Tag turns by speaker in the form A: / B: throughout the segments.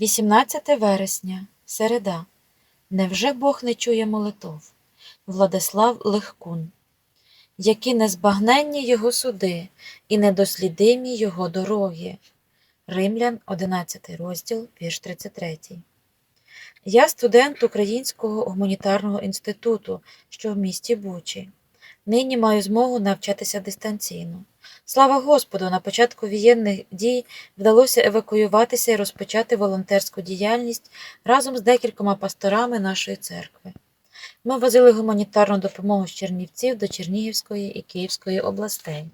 A: 18 вересня, середа. Невже Бог не чує молитов? Владислав Легкун. Які незбагненні його суди і недослідимі його дороги. Римлян, 11 розділ, вірш 33. Я студент Українського гуманітарного інституту, що в місті Бучі. Нині маю змогу навчатися дистанційно. Слава Господу, на початку воєнних дій вдалося евакуюватися і розпочати волонтерську діяльність разом з декількома пасторами нашої церкви. Ми возили гуманітарну допомогу з Чернівців до Чернігівської і Київської областей.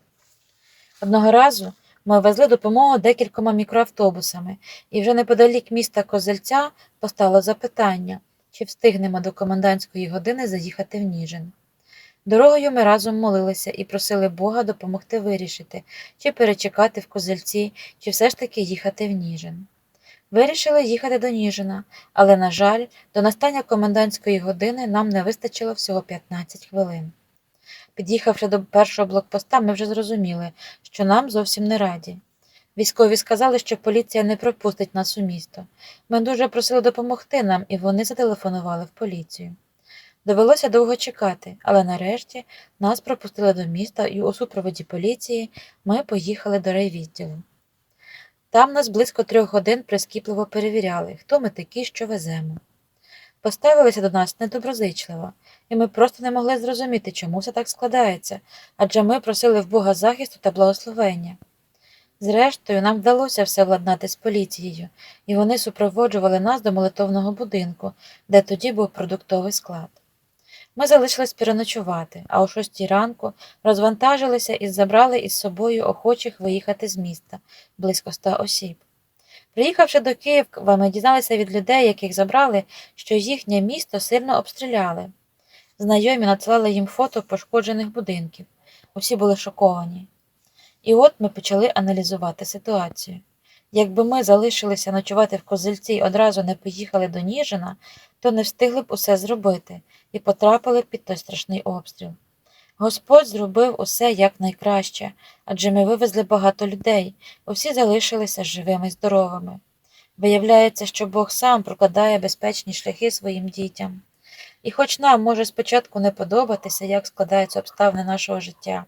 A: Одного разу ми везли допомогу декількома мікроавтобусами, і вже неподалік міста Козельця постало запитання, чи встигнемо до комендантської години заїхати в Ніжин. Дорогою ми разом молилися і просили Бога допомогти вирішити, чи перечекати в Козельці, чи все ж таки їхати в Ніжин. Вирішили їхати до Ніжина, але, на жаль, до настання комендантської години нам не вистачило всього 15 хвилин. Під'їхавши до першого блокпоста, ми вже зрозуміли, що нам зовсім не раді. Військові сказали, що поліція не пропустить нас у місто. Ми дуже просили допомогти нам, і вони зателефонували в поліцію. Довелося довго чекати, але нарешті нас пропустили до міста і у супроводі поліції ми поїхали до райвідділу. Там нас близько трьох годин прискіпливо перевіряли, хто ми такі, що веземо. Поставилися до нас недоброзичливо, і ми просто не могли зрозуміти, чому все так складається, адже ми просили в Бога захисту та благословення. Зрештою, нам вдалося все владнати з поліцією, і вони супроводжували нас до молитовного будинку, де тоді був продуктовий склад. Ми залишились переночувати, а о шостій ранку розвантажилися і забрали із собою охочих виїхати з міста близько ста осіб. Приїхавши до Києва, ми дізналися від людей, яких забрали, що їхнє місто сильно обстріляли. Знайомі надсилали їм фото пошкоджених будинків. Усі були шоковані. І от ми почали аналізувати ситуацію. Якби ми залишилися ночувати в Козельці і одразу не поїхали до Ніжина, то не встигли б усе зробити і потрапили б під той страшний обстріл. Господь зробив усе якнайкраще, адже ми вивезли багато людей, усі залишилися живими і здоровими. Виявляється, що Бог сам прокладає безпечні шляхи своїм дітям. І хоч нам може спочатку не подобатися, як складаються обставини нашого життя,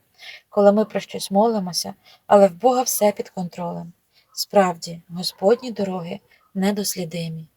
A: коли ми про щось молимося, але в Бога все під контролем. Справді, Господні дороги недослідимі.